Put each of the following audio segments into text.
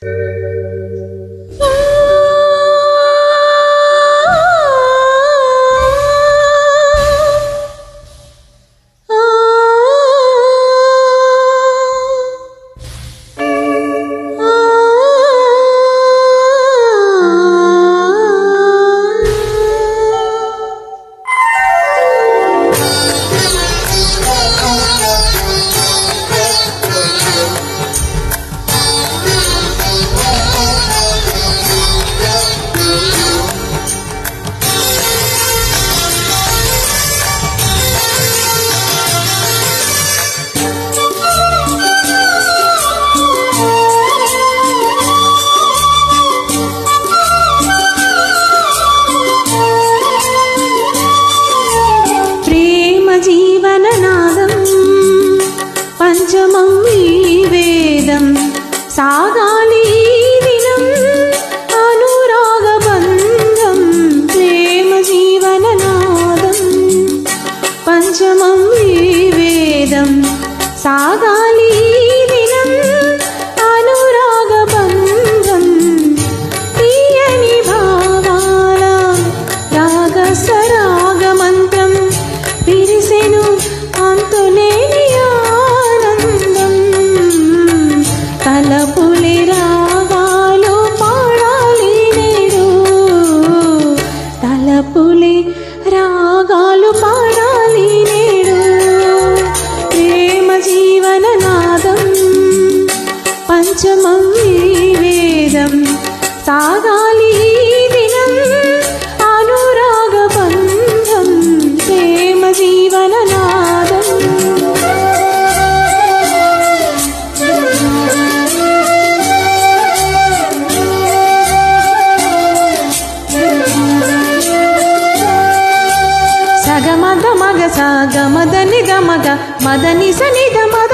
É... రాగాలు పాడాలి నేను తలపులే రాగాలు పాడాలి నేడు. ప్రేమ జీవన నాదం వేదం సాగా గమదని గమగ మదని సని గమగ.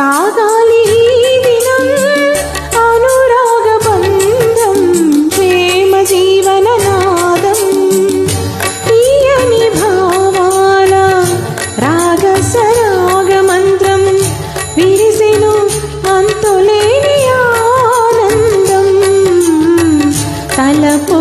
సాగాలి దినం అనురాగ బంధం ప్రేమ జీవన నాదం తీయని భావాల రాగ సరాగ మంత్రం విరిసెను అంతులేని ఆనందం. తలపు